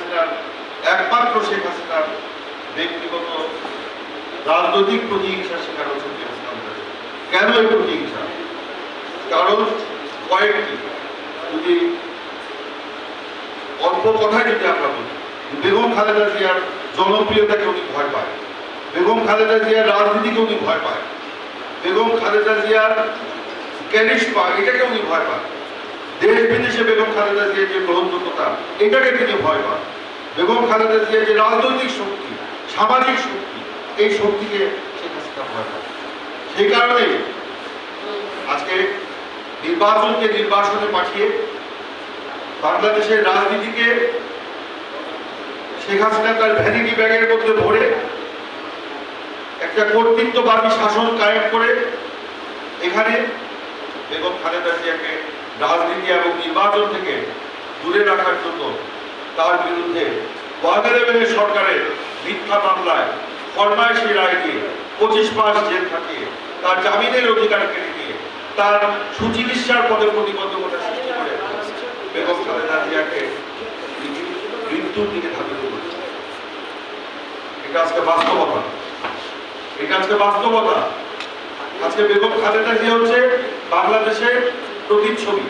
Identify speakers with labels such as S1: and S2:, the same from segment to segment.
S1: হাসিনার, একমাত্র শেখ হাসিনার ব্যক্তিগত রাজনৈতিক প্রতিহিংসার শিকার হচ্ছেন। কেন এই প্রতিহিংসা কারণ কয়েকটি, যদি অল্প কথায় যদি আমরা বলি, বেগম খালেদা জিয়ার জনপ্রিয়তাকে উনি ভয় পায়, বেগম খালেদা জিয়ার রাজনীতিকে উনি ভয় পায়, বেগম খালেদা জিয়ার ক্যারিশমা এটাকে উনি ভয় পান দেশ বিদেশে বেগম খালেদা জিয়ার যে গ্রহণযোগ্যতা এটাকে তিনি ভয় পান বেগম খালেদা জিয়ার যে রাজনৈতিক শক্তি, সামাজিক শক্তি, এই শক্তিকে শেখ হাসিনা ভয় পান সেই কারণে আজকে নির্বাচনকে নির্বাসনে পাঠিয়ে বাংলাদেশের রাজনীতিকে শেখ হাসিনা তার ভ্যানিটি ব্যাগের মধ্যে ভরে একটা কর্তৃত্ববাদী শাসন কায়েম করে এখানে বেগম খালেদা জিয়াকে রাজনীতি এবং নির্বাচন থেকে দূরে রাখার জন্য তার বিরুদ্ধে সরকারের মিথ্যা মামলায় ফরমাইশি রায় দিয়ে পঁচিশ মাস জেল থাকিয়ে তার জামিনের অধিকার কেড়ে নিয়ে তার সুচিকিৎসার পদে প্রতিবন্ধকতা সৃষ্টি করে বেগম খালেদা জিয়াকে মৃত্যুর দিকে ধাবিত করেছে এটা আজকে বাস্তবতা। এটা আজকে বাস্তবতা। আজকে বেগম খালেদা জিয়া হচ্ছে বাংলাদেশের প্রতিচ্ছবি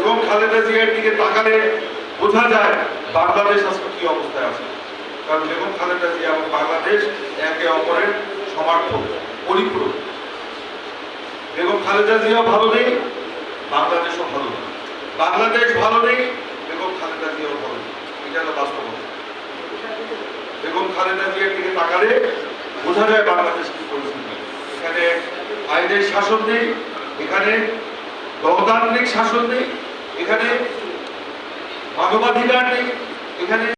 S1: এবং খালেদা জিয়ার দিকে তাকালে বোঝা যায় বাংলাদেশ আজকে কি অবস্থায় আছে। কারণ বেগম খালেদা জিয়া এবং বাংলাদেশ একে অপরের সমার্থক, পরিপূরক। বেগম খালেদা জিয়া ভালো নেই, বাংলাদেশও ভালো নেই। বাংলাদেশ ভালো নেই বেগম খালেদা জিয়াও ভালো নেই। এটা হলো বাস্তবতা বেগম খালেদা জিয়ার দিকে তাকালে বোঝা যায় বাংলাদেশ কি পরিস্থিতি। এখানে আইনের শাসন নেই, এখানে গণতান্ত্রিক শাসন নেই এখানে মানবাধিকার নেই এখানে